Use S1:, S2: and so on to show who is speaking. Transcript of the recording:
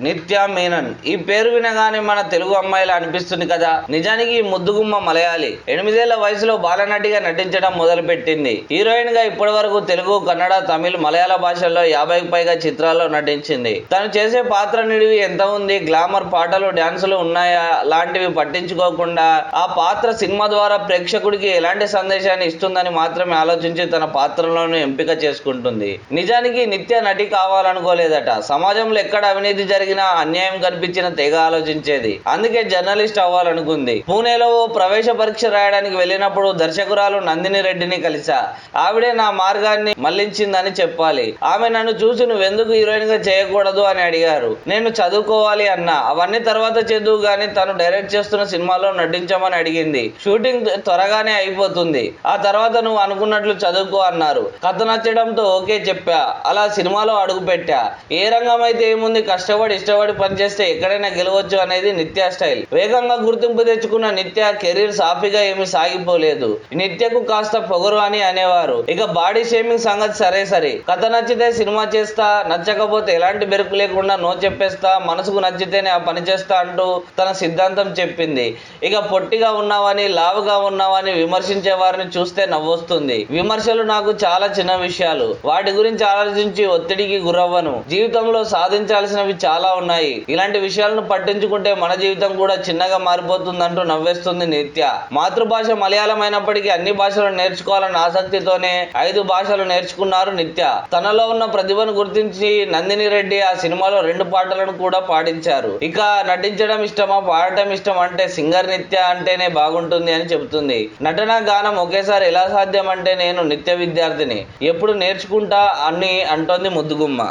S1: నిత్య మీనన్ ఈ పేరు వినగానే మన తెలుగు అమ్మాయిలా అనిపిస్తుంది కదా. నిజానికి ఈ ముద్దుగుమ్మ మలయాళి. ఎనిమిదేళ్ళ వయసులో బాలనటిగా నటించడం మొదలుపెట్టింది. హీరోయిన్గా ఇప్పటి వరకు తెలుగు కన్నడ తమిళ్ మలయాళ భాషల్లో యాభైకి పైగా చిత్రాల్లో నటించింది. తను చేసే పాత్ర నిడివి ఎంత ఉంది? గ్లామర్ పాటలు డాన్సులు ఉన్నాయా? లాంటివి పట్టించుకోకుండా ఆ పాత్ర సినిమా ద్వారా ప్రేక్షకుడికి ఎలాంటి సందేశాన్ని ఇస్తుందని మాత్రమే ఆలోచించి తన పాత్రలను ఎంపిక చేసుకుంటుంది. నిజానికి నిత్య నటి కావాలనుకోలేదట. సమాజంలో ఎక్కడ అవినీతి జరిగినా అన్యాయం కనిపించిన తెగ ఆలోచించేది. అందుకే జర్నలిస్ట్ అవ్వాలనుకుంది. పూణేలో ఓ ప్రవేశ పరీక్ష రాయడానికి వెళ్ళినప్పుడు దర్శకురాలు నందిని రెడ్డిని కలిసా ఆవిడే నా మార్గాన్ని మళ్ళించిందని చెప్పాలి. ఆమె నన్ను చూసి నువ్వెందుకు హీరోయిన్గా చేయకూడదు అని అడిగారు. నేను చదువుకోవాలి అన్నా. అవన్నీ తర్వాత చదువు గాని తను డైరెక్ట్ చేస్తున్న సినిమాలో నటించమని అడిగింది. షూటింగ్ త్వరగానే అయిపోతుంది. ఆ తర్వాత నువ్వు అనుకున్నట్లు చదువుకో అన్నారు. కథ నచ్చడంతో ఓకే చెప్పా. అలా సినిమాలో అడుగు పెట్టా ఏ రంగం అయితే ఏముంది కష్టపడి ఇష్టపడి పనిచేస్తే ఎక్కడైనా గెలవచ్చు అనేది నిత్య స్టైల్. వేగంగా గుర్తింపు తెచ్చుకున్న నిత్య కెరీర్ సాఫీగా ఏమి సాగిపోలేదు. నిత్యకు కాస్త పొగరు అని అనేవారు. ఇక బాడీ షేమింగ్ సంగతి సరే సరే. కథ నచ్చితే సినిమా చేస్తా నచ్చకపోతే ఎలాంటి బెరుకు లేకుండా నో చెప్పేస్తా మనసుకు నచ్చితేనే ఆ పని చేస్తా అంటూ తన సిద్ధాంతం చెప్పింది. ఇక పొట్టిగా ఉన్నావని లావుగా ఉన్నావని విమర్శించే వారిని చూస్తే నవ్వొస్తుంది. విమర్శలు నాకు చాలా చిన్న విషయాలు. వాటి గురించి ఆలోచించి ఒత్తిడికి గురవ్వను. జీవితంలో సాధించాల్సినవి చాలా చాలా ఉన్నాయి. ఇలాంటి విషయాలను పట్టించుకుంటే మన జీవితం కూడా చిన్నగా మారిపోతుందంటూ నవ్వేస్తుంది నిత్య. మాతృభాష మలయాళం అయినప్పటికీ అన్ని భాషలు నేర్చుకోవాలన్న ఆసక్తితోనే ఐదు భాషలు నేర్చుకున్నారు నిత్య. తనలో ఉన్న ప్రతిభను గుర్తించి నందిని రెడ్డి ఆ సినిమాలో రెండు పాటలను కూడా పాడించారు. ఇక నటించడం ఇష్టమా పాడటం ఇష్టం అంటే సింగర్ నిత్య అంటేనే బాగుంటుంది అని చెబుతుంది. నటన గానం ఒకేసారి ఎలా సాధ్యం అంటే నేను నిత్య విద్యార్థిని. ఎప్పుడు నేర్చుకుంటా అని అంటోంది ముద్దుగుమ్మ.